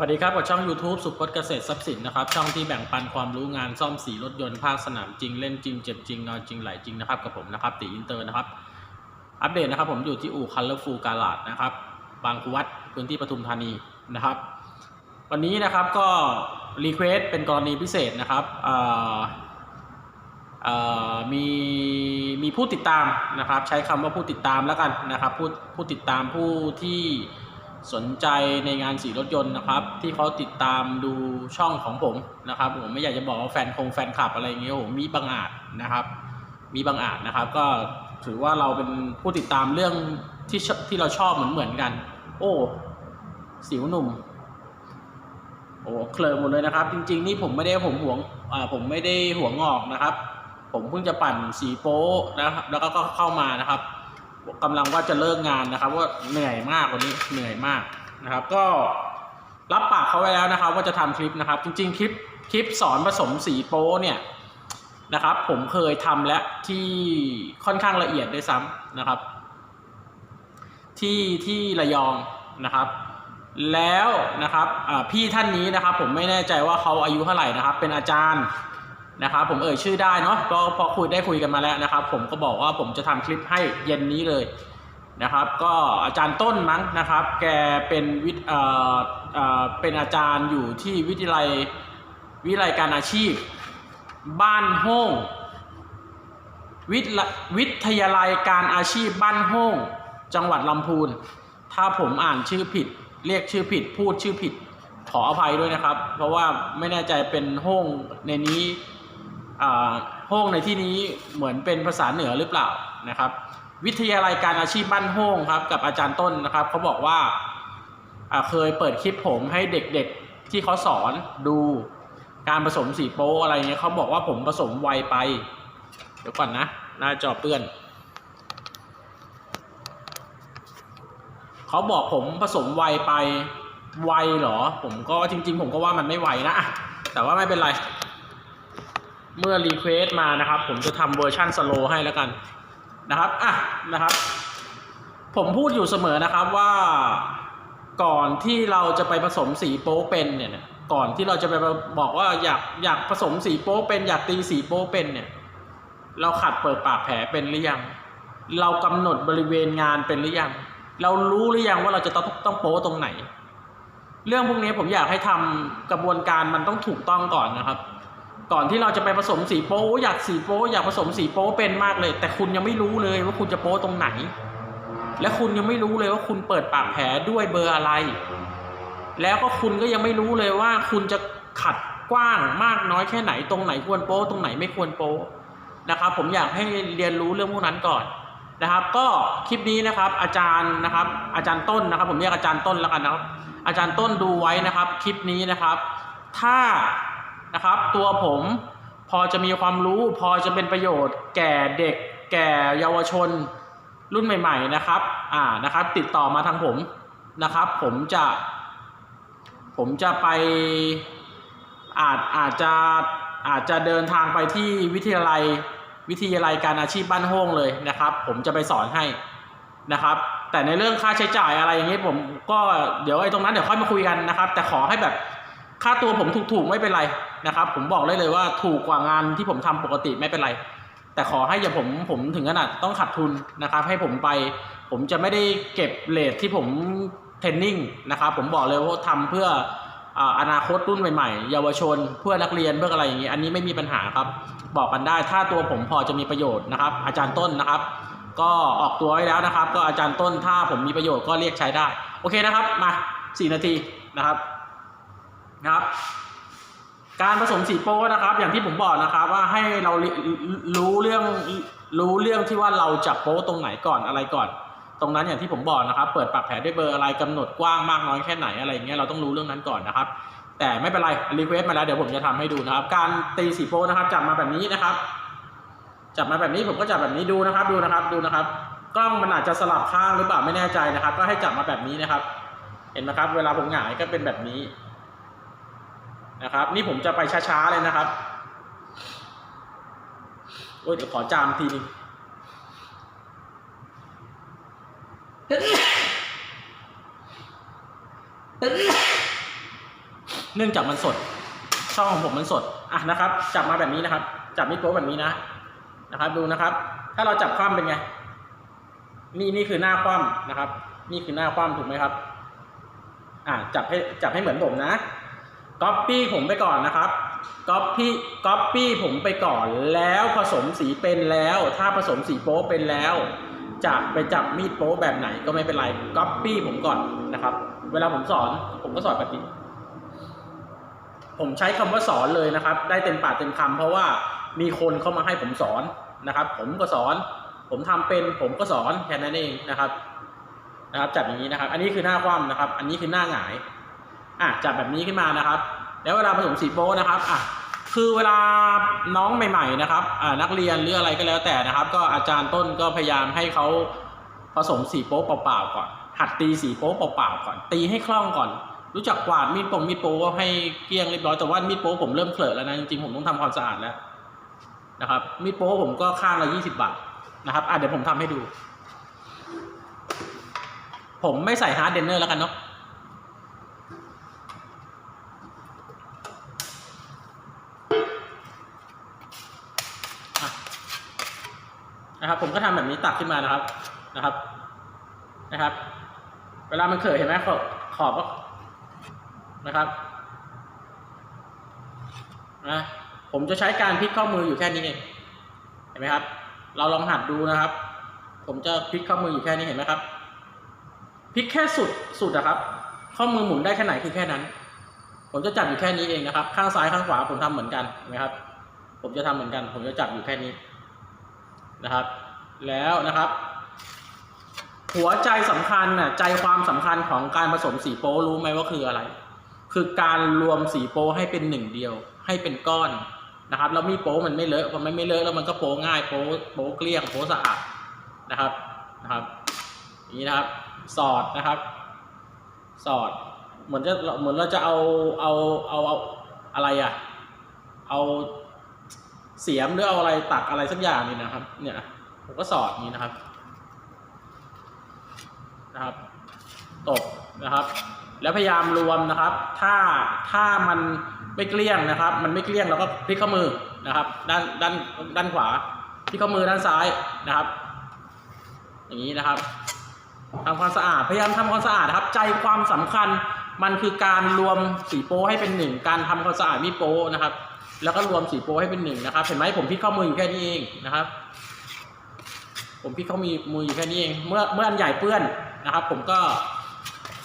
สวัสดีครับ กับช่อง YouTube สุพจน์เกษตรทรัพย์สินนะครับ ช่องที่แบ่งปันความรู้งานซ่อมสีรถยนต์ภาคสนามจริงเล่นจริงเจ็บจริงนอนจริงไหลจริงนะครับกับผมนะครับตีอินเตอร์นะครับ อัปเดตนะครับผมอยู่ที่อู่คัลเลอร์ฟูกาลาดนะครับ บางคูวัดพื้นที่ปทุมธานีนะครับ วันนี้นะครับก็รีเควสเป็นกรณีพิเศษนะครับมีมีผู้ติดตามนะครับ ใช้คำว่าผู้ติดตามแล้วกันนะครับผู้ผู้ติดตามผู้ที่ สนใจในงานสีรถยนต์นะครับ ที่เขาติดตามดูช่องของผมนะครับ ผมไม่อยากจะบอกว่าแฟนคงแฟนคลับอะไรอย่างเงี้ยผมมีบางอาจนะครับ มีบางอาจนะครับ ก็ถือว่าเราเป็นผู้ติดตามเรื่องที่ชที่เราชอบเหมือนเหมือนกัน โอ้สิวหนุ่มโอ้เคลิมหมดเลยนะครับ จริง ๆ นี่ผมไม่ได้ผมหวงอ่าผมไม่ได้หัวงอกนะครับ ผมเพิ่งจะปั่นสีโป๊นะครับแล้วก็เข้ามานะครับ กำลังว่าจะเลิกงานนะครับ ว่าเหนื่อยมากวันนี้เหนื่อยมากนะครับ ก็รับปากเขาไว้แล้วนะครับ ว่าจะทำคลิปนะครับ จริง ๆ คลิปคลิปสอนผสมสีโป๊ะเนี่ยนะครับ ผมเคยทำแล้วที่ค่อนข้างละเอียดด้วยซ้ำนะครับ ที่ที่ระยองนะครับแล้วนะครับพี่ท่านนี้นะครับ ผมไม่แน่ใจว่าเขาอายุเท่าไหร่นะครับ เป็นอาจารย์ นะครับผมเอ่ยชื่อได้เนาะก็พอคุยได้คุยกันมาแล้วนะครับ ผมก็บอกว่าผมจะทำคลิปให้เย็นนี้เลยนะครับ ก็อาจารย์ต้นมั้งนะครับ แกเป็นวิทย์เอ่อเอ่อเป็นอาจารย์อยู่ที่วิทยาลัยวิทยาลัยการอาชีพ บ้านโฮ่งวิทยาวิทยาลัยการอาชีพบ้านโฮ่งจังหวัดลำพูน ถ้าผมอ่านชื่อผิด เรียกชื่อผิด พูดชื่อผิดขออภัยด้วยนะครับ เพราะว่าไม่แน่ใจเป็นห้องในนี้ อ่าห้องในที่นี้เหมือนเป็นภาษาเหนือหรือเปล่านะครับ วิทยาลัยการอาชีพบ้านห้องครับกับอาจารย์ต้นนะครับเขาบอกว่าเคยเปิดคลิปผมให้เด็กๆที่เขาสอนดูการผสมสีโป๊อะไรเงี้ยเขาบอกว่าผมผสมไวไป เดี๋ยวก่อนนะ หน้าจอเปื้อนเขาบอกผมผสมไวไปไวเหรอ ผมก็จริง ๆ ผมก็ว่ามันไม่ไวนะแต่ว่าไม่เป็นไร เมื่อรีเควสมานะครับ ผมจะทำเวอร์ชั่นสโลให้แล้วกันนะครับอะนะครับ ผมพูดอยู่เสมอนะครับว่าก่อนที่เราจะไปผสมสีโป๊เป็นเนี่ยก่อนที่เราจะไปบอกว่าอยากอยากผสมสีโป๊เป็นอยากตีสีโป๊เป็นเนี่ย เราขัดเปิดปากแผลเป็นหรือยัง เรากำหนดบริเวณงานเป็นหรือยัง เรารู้หรือยังว่าเราจะต้องต้องโป๊ตรงไหน เรื่องพวกนี้ผมอยากให้ทำกระบวนการมันต้องถูกต้องก่อนนะครับ ก่อนที่เราจะไปผสมสีโป๊อยากสีโป๊อยากผสมสีโป๊เป็นมากเลย แต่คุณยังไม่รู้เลยว่าคุณจะโป๊ตรงไหน และคุณยังไม่รู้เลยว่าคุณเปิดปากแผลด้วยเบอร์อะไร แล้วก็คุณก็ยังไม่รู้เลยว่าคุณจะขัดกว้างมากน้อยแค่ไหนตรงไหนควรโป๊ตรงไหนไม่ควรโป๊นะครับ ผมอยากให้เรียนรู้เรื่องพวกนั้นก่อนนะครับ ก็คลิปนี้นะครับ อาจารย์นะครับ อาจารย์ต้นนะครับ ผมเรียกอาจารย์ต้นแล้วกันนะครับ อาจารย์ต้นดูไว้นะครับ คลิปนี้นะครับ ถ้า นะครับ ตัวผมพอจะมีความรู้พอจะเป็นประโยชน์ แก่เด็ก แก่เยาวชน รุ่นใหม่ ๆ นะครับ อ่านะครับ ติดต่อมาทางผมนะครับ ผมจะ ผมจะไปอาจอาจจะอาจจะเดินทางไปที่วิทยาลัยวิทยาลัยการอาชีพบ้านโฮ่งเลยนะครับ ผมจะไปสอนให้นะครับ แต่ในเรื่องค่าใช้จ่ายอะไรอย่างนี้ผมก็เดี๋ยวไอ้ตรงนั้นเดี๋ยวค่อยมาคุยกันนะครับ แต่ขอให้แบบค่าตัวผมถูกๆไม่เป็นไร นะครับ ผมบอกเลยเลยว่าถูกกว่างานที่ผมทำปกติไม่เป็นไร แต่ขอให้อย่าผมผมถึงขนาดต้องขาดทุนนะครับ ให้ผมไปผมจะไม่ได้เก็บเลทที่ผมเทรนนิ่งนะครับ ผมบอกเลยว่าทำเพื่ออ่าอนาคตรุ่นใหม่ๆ เยาวชนเพื่อนักเรียนเพื่ออะไรอย่างนี้อันนี้ไม่มีปัญหาครับ บอกกันได้ถ้าตัวผมพอจะมีประโยชน์นะครับ อาจารย์ต้นนะครับ ก็ออกตัวไว้แล้วนะครับ ก็อาจารย์ต้นถ้าผมมีประโยชน์ก็เรียกใช้ได้ โอเคนะครับมา 4 นาทีนะครับนะครับ การผสมสีโป้นะครับ อย่างที่ผมบอกนะครับว่าให้เรารู้เรื่องรู้เรื่องที่ว่าเราจะโป้ตรงไหนก่อนอะไรก่อน ตรงนั้นอย่างที่ผมบอกนะครับ เปิดปากแผลด้วยเบอร์อะไรกำหนดกว้างมากน้อยแค่ไหนอะไรอย่างเงี้ยเราต้องรู้เรื่องนั้นก่อนนะครับ แต่ไม่เป็นไรรีเควสมาแล้วเดี๋ยวผมจะทำให้ดูนะครับ การตีสีโป้นะครับ จับมาแบบนี้นะครับ จับมาแบบนี้ผมก็จับแบบนี้ดูนะครับดูนะครับดูนะครับ กล้องมันอาจจะสลับข้างหรือเปล่าไม่แน่ใจนะครับ ก็ให้จับมาแบบนี้นะครับ เห็นไหมครับ เวลาผมหงายก็เป็นแบบนี้ นะครับ นี่ผมจะไปช้าๆเลยนะครับโอ้ยเดี๋ยวขอจามทีนึงเนื่องจากมันสด ช่องของผมมันสดอะนะครับ จับมาแบบนี้นะครับ จับมีดโป๊แบบนี้นะนะครับ ดูนะครับ ถ้าเราจับคว่ำเป็นไง นี่นี่คือหน้าคว่ำนะครับ นี่คือหน้าคว่ำถูกไหมครับ อ่าจับให้จับให้เหมือนผมนะ ก๊อปปี้ผมไปก่อนนะครับก๊อปปี้ก๊อปปี้ผมไปก่อนแล้วผสมสีเป็นแล้ว ถ้าผสมสีโป๊เป็นแล้วจะไปจับมีดโป๊แบบไหนก็ไม่เป็นไรก๊อปปี้ผมก่อนนะครับ เวลาผมสอนผมก็สอนแบบนี้ ผมใช้คำว่าสอนเลยนะครับ ได้เต็มปากเต็มคำเพราะว่ามีคนเข้ามาให้ผมสอนนะครับ ผมก็สอน ผมทำเป็นผมก็สอนแค่นั้นเองนะครับ นะครับจับอย่างนี้นะครับ อันนี้คือหน้าคว่ำนะครับ อันนี้คือหน้าหงาย อะจับแบบนี้ขึ้นมานะครับ แล้วเวลาผสมสีโป๊นะครับอะคือเวลาน้องใหม่ ๆ นะครับอ่านักเรียนหรืออะไรก็แล้วแต่นะครับ ก็อาจารย์ต้นก็พยายามให้เขาผสมสีโป๊เปล่าๆก่อน หัดตีสีโป๊เปล่าๆก่อน ตีให้คล่องก่อน รู้จักกวาดมีดโปงมีดโป๊ก็ให้เกลี้ยงเรียบร้อยแต่ว่ามีดโป๊ผมเริ่มเขลอะแล้วนะจริงๆผมต้องทำความสะอาดแล้วนะครับมีดโป๊ผมก็ข้างละยี่สิบบาทนะครับอะเดี๋ยวผมทำให้ดู ผมไม่ใส่ฮาร์ดเดนเนอร์แล้วกันเนาะ นะครับ ผมก็ทำแบบนี้ตักขึ้นมานะครับนะครับ นะครับ เวลามันเขยเห็นไหมขอบขอบก็นะครับนะผมจะใช้การพลิกข้อมืออยู่แค่นี้เองเห็นไหมครับ เราลองหัดดูนะครับ ผมจะพลิกข้อมืออยู่แค่นี้เห็นไหมครับพลิกแค่สุดสุดอะครับ ข้อมือหมุนได้แค่ไหนคือแค่นั้น ผมจะจับอยู่แค่นี้เองนะครับ ข้างซ้ายข้างขวาผมทำเหมือนกันเห็นไหมครับ ผมจะทำเหมือนกัน ผมจะจับอยู่แค่นี้ นะครับ แล้วนะครับ หัวใจสำคัญน่ะใจความสำคัญของการผสมสีโป๊รู้ไหมว่าคืออะไร คือการรวมสีโป๊ให้เป็นหนึ่งเดียว ให้เป็นก้อนนะครับแล้วมีโป๊มันไม่เลอะพอมันไม่เลอะแล้วมันก็โป๊ง่ายโป๊โป๊เกลี้ยงโป๊สะอาดนะครับนะครับอย่างนี้นะครับ สอดนะครับ สอด เหมือนจะเหมือนเราจะเอาเอาเอาเอาอะไรอะเอา เสียมหรือเอาอะไรตักอะไรสักอย่างนี่นะครับ เนี่ยผมก็สอดนี้นะครับ นะครับ ตกนะครับ แล้วพยายามรวมนะครับ ถ้าถ้ามันไม่เกลี้ยงนะครับ มันไม่เกลี้ยงเราก็พลิกข้อมือนะครับ ด้านด้านด้านขวาพลิกข้อมือด้านซ้ายนะครับ อย่างนี้นะครับทำความสะอาดพยายามทำความสะอาดครับ ใจความสำคัญมันคือการรวมสีโป้ให้เป็นหนึ่งการทำความสะอาดมีโป้นะครับ แล้วก็รวมสีโป้ให้เป็นหนึ่งนะครับ เห็นไหมผมพลิกข้อมืออยู่แค่นี้เองนะครับ ผมพลิกข้อมือมืออยู่แค่นี้เอง เมื่อเมื่ออันใหญ่เปื้อนนะครับ ผมก็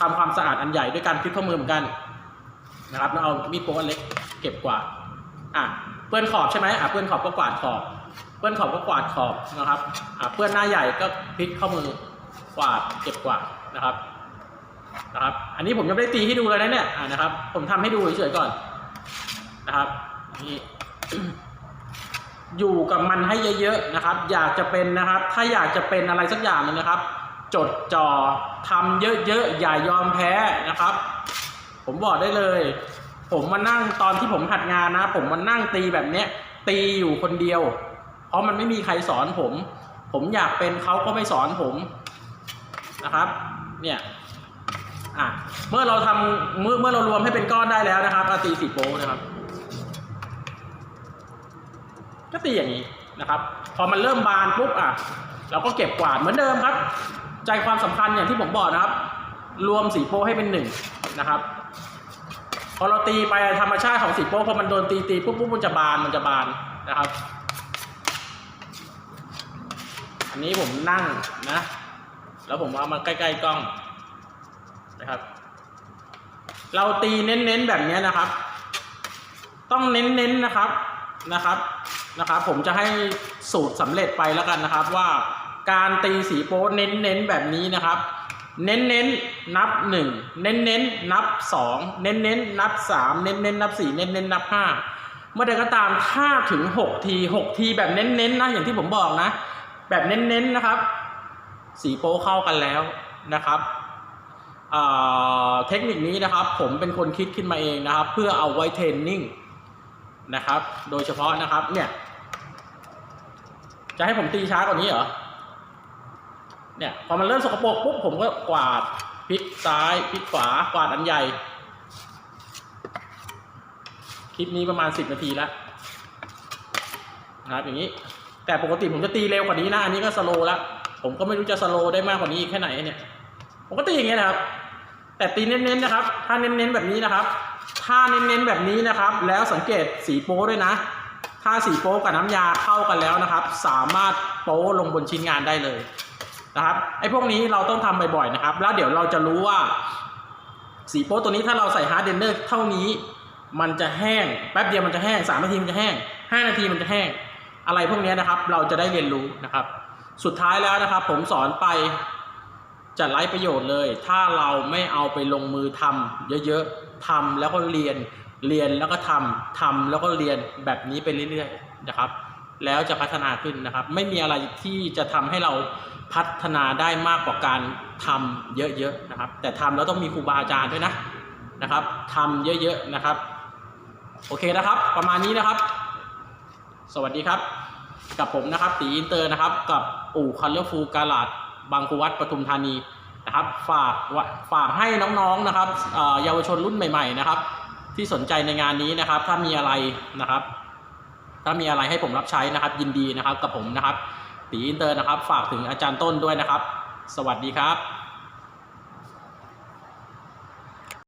ทำความสะอาดอันใหญ่ด้วยการพลิกข้อมือเหมือนกันนะครับ แล้วเอามีดโป้อันเล็กเก็บกวาดอะเปื้อนขอบใช่ไหมอะเปื้อนขอบก็กวาดขอบ เปื้อนขอบก็กวาดขอบนะครับอะเปื้อนหน้าใหญ่ก็พลิกข้อมือกวาดเก็บกวาดนะครับนะครับ อันนี้ผมยังไม่ได้ตีให้ดูเลยนะเนี่ยอะนะครับ ผมทำให้ดูเฉยๆก่อนนะครับ นี่อยู่กับมันให้เยอะๆนะครับ อยากจะเป็นนะครับ ถ้าอยากจะเป็นอะไรสักอย่างนึงนะครับ จดจ่อทำเยอะๆอย่ายอมแพ้นะครับ ผมบอกได้เลย ผมมานั่งตอนที่ผมหัดงานนะ ผมมานั่งตีแบบเนี้ย ตีอยู่คนเดียว เพราะมันไม่มีใครสอนผม ผมอยากเป็นเขาก็ไม่สอนผมนะครับ เนี่ยอะเมื่อเราทำเมื่อเมื่อเรารวมให้เป็นก้อนได้แล้วนะครับตีสีโป้นะครับ ตีอย่างนี้นะครับ พอมันเริ่มบานปุ๊บอะเราก็เก็บกวาดเหมือนเดิมครับ ใจความสำคัญอย่างที่ผมบอกนะครับ รวมสีโป้ให้เป็นหนึ่งนะครับ พอเราตีไปธรรมชาติของสีโป้พอมันโดนตีตีปุ๊บปุ๊บมันจะบานมันจะบานนะครับ อันนี้ผมนั่งนะ แล้วผมเอามาใกล้ๆกล้องนะครับ เราตีเน้นๆแบบนี้นะครับ ต้องเน้นๆนะครับนะครับ นะครับผมจะให้สูตรสำเร็จไปแล้วกันนะครับว่าการตีสีโป๊เน้นๆแบบนี้นะครับ เน้นๆนับหนึ่งเน้นๆนับสองเน้นๆนับสามเน้นๆนับสี่เน้นๆนับห้าเมื่อใดก็ตามถ้าถึงหกทีหกทีแบบเน้นๆนะอย่างที่ผมบอกนะ แบบเน้นๆนะครับ สีโป๊เข้ากันแล้วนะครับเทคนิคนี้นะครับผมเป็นคนคิดขึ้นมาเองนะครับ เพื่อเอาไว้เทรนนิ่งนะครับ โดยเฉพาะนะครับเนี่ย จะให้ผมตีช้ากว่านี้เหรอ เนี่ยพอมันเริ่มสกปรกปุ๊บผมก็กวาดพลิกซ้ายพลิกขวากวาดอันใหญ่ คลิปนี้ประมาณสิบนาทีแล้วนะครับอย่างนี้ แต่ปกติผมจะตีเร็วกว่านี้นะอันนี้ก็สโลว์แล้วผมก็ไม่รู้จะสโลว์ได้มากกว่านี้อีกแค่ไหนเนี่ย ผมก็ตีอย่างเงี้ยนะครับ แต่ตีเน้นๆนะครับ ถ้าเน้นๆแบบนี้นะครับ ถ้าเน้นๆแบบนี้นะครับ แล้วสังเกตสีโป้ด้วยนะ ถ้าสีโป๊กับน้ำยาเข้ากันแล้วนะครับ สามารถโป๊ลงบนชิ้นงานได้เลยนะครับไอ้พวกนี้เราต้องทำบ่อยๆนะครับ แล้วเดี๋ยวเราจะรู้ว่า สีโป๊ตัวนี้ถ้าเราใส่ฮาร์ดเดนเนอร์เท่านี้ มันจะแห้งแป๊บเดียวมันจะแห้งสามนาทีมันจะแห้งห้านาทีมันจะแห้ง อะไรพวกนี้นะครับ เราจะได้เรียนรู้นะครับ สุดท้ายแล้วนะครับ ผมสอนไปจะไร้ประโยชน์เลย ถ้าเราไม่เอาไปลงมือทำเยอะๆทำแล้วก็เรียน เรียนแล้วก็ทำทำแล้วก็เรียนแบบนี้ไปเรื่อยๆนะครับ แล้วจะพัฒนาขึ้นนะครับ ไม่มีอะไรที่จะทำให้เราพัฒนาได้มากกว่าการทำเยอะๆนะครับ แต่ทำแล้วต้องมีครูบาอาจารย์ด้วยนะนะครับทำเยอะๆนะครับ โอเคนะครับ ประมาณนี้นะครับ สวัสดีครับ กับผมนะครับตีอินเตอร์นะครับ กับอู่คัลเลอร์ฟูกาลาดบางคูวัดปทุมธานีนะครับ ฝากฝากให้น้องๆนะครับเยาวชนรุ่นใหม่ ๆ นะครับ ที่สนใจในงานนี้นะครับ ถ้ามีอะไรนะครับ ถ้ามีอะไรให้ผมรับใช้นะครับ ยินดีนะครับกับผมนะครับตีอินเตอร์นะครับ ฝากถึงอาจารย์ต้นด้วยนะครับ สวัสดีครับ